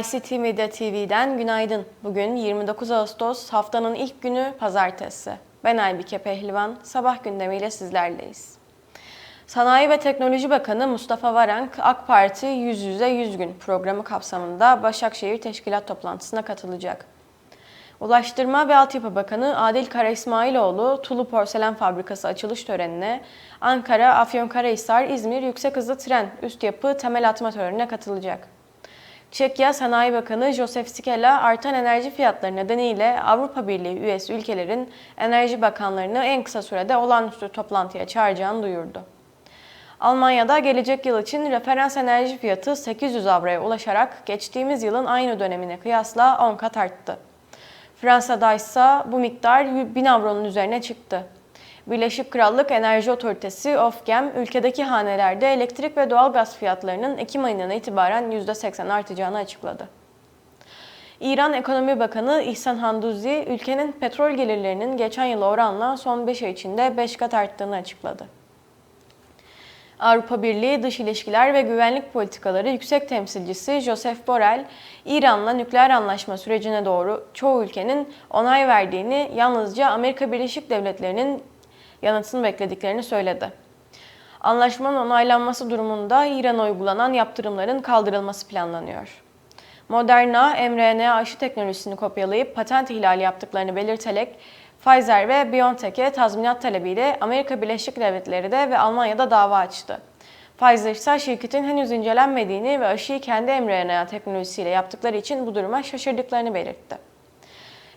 ICT Media TV'den günaydın. Bugün 29 Ağustos haftanın ilk günü pazartesi. Ben Aybike Pehlivan, sabah gündemiyle sizlerleyiz. Sanayi ve Teknoloji Bakanı Mustafa Varank, AK Parti Yüz Yüze 100 Gün programı kapsamında Başakşehir Teşkilat Toplantısına katılacak. Ulaştırma ve Altyapı Bakanı Adil Kara İsmailoğlu, Tulu Porselen Fabrikası açılış törenine, Ankara, Afyonkarahisar, İzmir Yüksek Hızlı Tren Üst Yapı Temel Atma törenine katılacak. Çekya Sanayi Bakanı Josef Sikela artan enerji fiyatları nedeniyle Avrupa Birliği üyesi ülkelerin enerji bakanlarını en kısa sürede olağanüstü toplantıya çağıracağını duyurdu. Almanya'da gelecek yıl için referans enerji fiyatı 800 avroya ulaşarak geçtiğimiz yılın aynı dönemine kıyasla 10 kat arttı. Fransa'da ise bu miktar 1000 avronun üzerine çıktı. Birleşik Krallık Enerji Otoritesi Ofgem, ülkedeki hanelerde elektrik ve doğalgaz fiyatlarının Ekim ayından itibaren %80 artacağını açıkladı. İran Ekonomi Bakanı İhsan Handuzi, ülkenin petrol gelirlerinin geçen yıl oranla son 5 ay içinde 5 kat arttığını açıkladı. Avrupa Birliği Dış İlişkiler ve Güvenlik Politikaları Yüksek Temsilcisi Joseph Borrell, İran'la nükleer anlaşma sürecine doğru çoğu ülkenin onay verdiğini, yalnızca Amerika Birleşik Devletleri'nin yanıtını beklediklerini söyledi. Anlaşmanın onaylanması durumunda İran'a uygulanan yaptırımların kaldırılması planlanıyor. Moderna, mRNA aşı teknolojisini kopyalayıp patent ihlali yaptıklarını belirterek Pfizer ve BioNTech'e tazminat talebiyle Amerika Birleşik Devletleri de ve Almanya'da dava açtı. Pfizer ise şirketin henüz incelenmediğini ve aşıyı kendi mRNA teknolojisiyle yaptıkları için bu duruma şaşırdıklarını belirtti.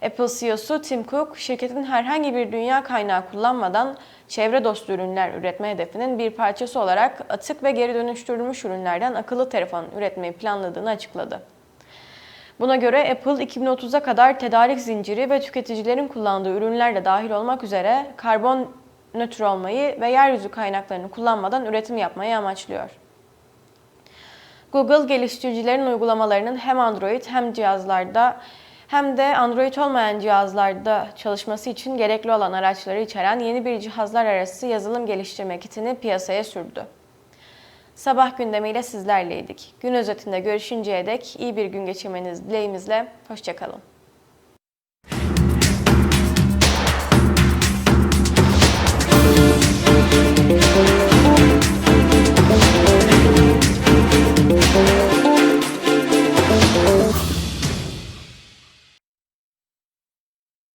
Apple CEO'su Tim Cook, şirketin herhangi bir dünya kaynağı kullanmadan çevre dostu ürünler üretme hedefinin bir parçası olarak atık ve geri dönüştürülmüş ürünlerden akıllı telefon üretmeyi planladığını açıkladı. Buna göre Apple 2030'a kadar tedarik zinciri ve tüketicilerin kullandığı ürünlerle dahil olmak üzere karbon nötr olmayı ve yeryüzü kaynaklarını kullanmadan üretim yapmayı amaçlıyor. Google geliştiricilerin uygulamalarının hem Android hem cihazlarda hem de Android olmayan cihazlarda çalışması için gerekli olan araçları içeren yeni bir cihazlar arası yazılım geliştirme kitini piyasaya sürdü. Sabah gündemiyle sizlerleydik. Gün özetinde görüşünceye dek iyi bir gün geçirmeniz dileğimizle. Hoşçakalın.